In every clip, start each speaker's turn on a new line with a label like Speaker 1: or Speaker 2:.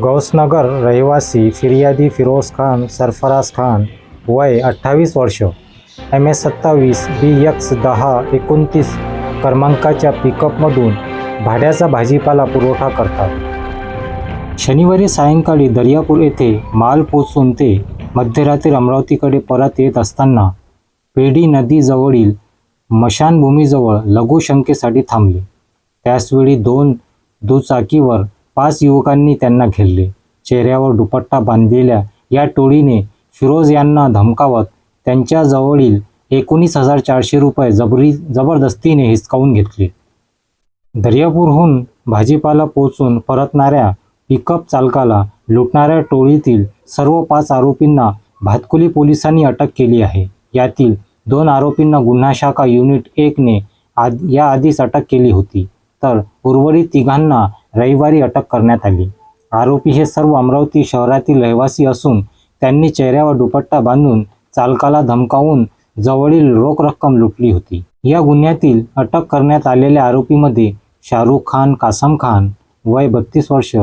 Speaker 1: गौसनगर रहिवासी फिर्यादी फिरोज खान सरफराज खान वय अठ्ठावीस वर्ष. एम एस सत्तावीस बी एक्स दहा एकोणतीस क्रमांकाच्या पिकअपमधून भाड्याचा भाजीपाला पुरवठा करतात. शनिवारी सायंकाळी दर्यापूर येथे माल पोचून ते मध्यरात्री अमरावतीकडे परत येत असताना पेढी नदीजवळील मशानभूमीजवळ लघुशंकेसाठी थांबले. त्याचवेळी दोन दुचाकीवर पाच युवकांनी त्यांना घेरले. चेहऱ्यावर दुपट्टा बांधलेल्या या टोळीने फिरोज यांना धमकावत त्यांच्याजवळील एकोणीस हजार चारशे रुपये जबरी जबरदस्तीने हिसकावून घेतले. दर्यापूरहून भाजीपाला पोचून परतणाऱ्या पिकअप चालकाला लुटणाऱ्या टोळीतील सर्व पाच आरोपींना भातकुली पोलिसांनी अटक केली आहे. यातील दोन आरोपींना गुन्हा शाखा युनिट एकने आद याआधीच अटक केली होती. तर उर्वरित तिघांना रविवारी अटक करण्यात आली. आरोपी हे सर्व अमरावती शहरातील रहिवासी असून त्यांनी चेहऱ्यावर दुपट्टा बांधून चालकाला धमकावून जवळील रोख रक्कम लुटली होती. या गुन्ह्यातील अटक करण्यात आलेल्या आरोपीमध्ये शाहरुख खान कासम खान वय बत्तीस वर्ष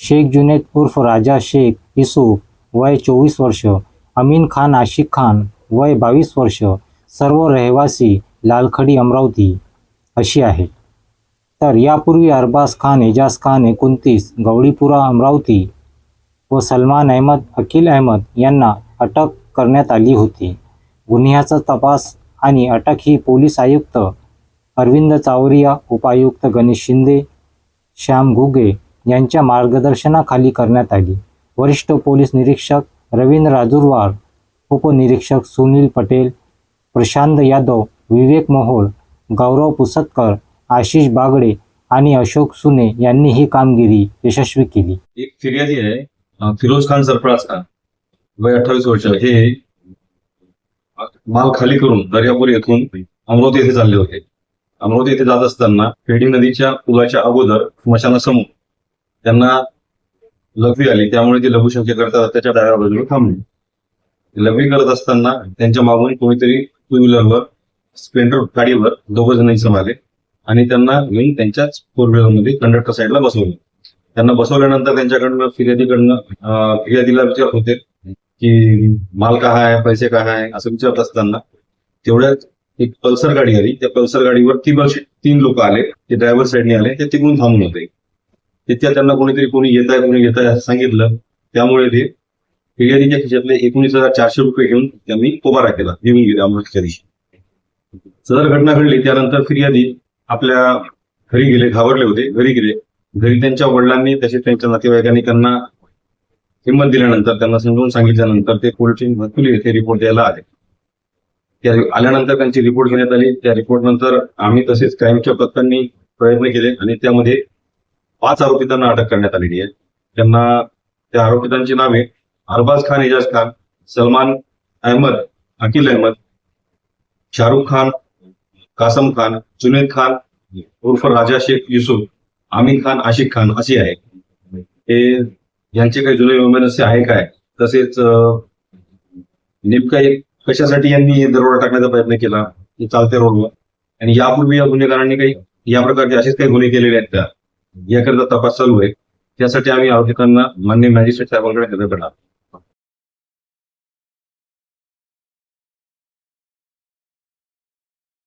Speaker 1: शेख जुनेद उर्फ राजा शेख युसूफ वय चोवीस वर्ष अमीन खान आशिक खान वय बावीस वर्ष सर्व रहिवासी लालखडी अमरावती अशी आहे तर यापूर्वी अरबाज खान एजाज खान एकोणतीस गवळीपुरा अमरावती व सलमान अहमद अखिल अहमद यांना अटक करण्यात आली होती. गुन्ह्याचा तपास आणि अटक ही पोलीस आयुक्त अरविंद चावरिया उपायुक्त गणेश शिंदे श्याम घुगे यांच्या मार्गदर्शनाखाली करण्यात आली. वरिष्ठ पोलीस निरीक्षक रवींद्र राजुरवार उपनिरीक्षक सुनील पटेल प्रशांत यादव विवेक मोहोळ गौरव पुसतकर आशिष बागडे आणि अशोक सुने यांनी ही कामगिरी यशस्वी केली.
Speaker 2: एक फिर्यादी आहे फिरोज खान सरफराज खान वय अठ्ठावीस वर्ष. हे माल खाली करून दर्यापूर येथून अमरावती येथे चालले होते. अमरावती येथे जात असताना पेढी नदीच्या पुलाच्या अगोदर स्मशानासमोर त्यांना लघवी आली. त्यामुळे ते लघुशंके करता त्याच्या डाव्या बाजूला थांबले. लघवी करत असताना त्यांच्या मागून कोणीतरी टू व्हीलरवर स्प्लेंडर गाडीवर दोघ जण इसम आले आणि त्यांना घेऊन त्यांच्याच फोर व्हीलरमध्ये कंडक्टर साईडला बसवलं. त्यांना बसवल्यानंतर त्यांच्याकडनं फिर्यादीकडनं फिर्यादीला विचारत होते की माल का आहे पैसे का आहे असं विचारत असताना तेवढ्यात एक पल्सर गाडी आली. त्या पल्सर गाडीवर ती बस तीन लोक आले. ते ड्रायव्हर साईडने आले. ते तिकडून थांबून होते. तिथल्या त्यांना कोणीतरी कोणी येत आहे कोणी येत आहे असं सांगितलं. त्यामुळे ते फिर्यादीच्या खिशातले एकोणीस हजार चारशे रुपये घेऊन त्यांनी पोबारा केला घेऊन गेले अमृतच्या दिवशी. सदर घटना घडली त्यानंतर फिर्यादी आपल्या घरी गेले घाबरले होते घरी गेले. घरी त्यांच्या वडिलांनी तसेच त्यांच्या नातेवाईकांनी त्यांना हिंमत दिल्यानंतर त्यांना समजून सांगितल्यानंतर ते पोलीस भरपुली येथे रिपोर्ट द्यायला आले. त्या आल्यानंतर त्यांची रिपोर्ट घेण्यात आली. त्या रिपोर्ट नंतर आम्ही तसेच क्राईमच्या पथकांनी प्रयत्न केले आणि त्यामध्ये पाच आरोपितांना अटक करण्यात आलेली आहे. त्यांना त्या आरोपितांची नावे अरबाज खान एजाज खान सलमान अहमद अकिल अहमद शाहरुख खान कासम खान जुनेद खान उर्फ राजा शेख युसुफ आमिर खान आशिक खान अशी आहे हे यांचे काही जुने वैमनस्य आहे काय? तसेच नेमका एक कशासाठी यांनी दरोडा टाकण्याचा प्रयत्न केला? हे रोडवर. आणि यापूर्वी या गुन्हेगारांनी काही या प्रकारचे असेच काही गुन्हे केलेले आहेत त्या याकरिता तपास चालू आहे. त्यासाठी आम्ही आरोपकांना मान्य मॅजिस्ट्रेट साहेबांकडे हजर करणार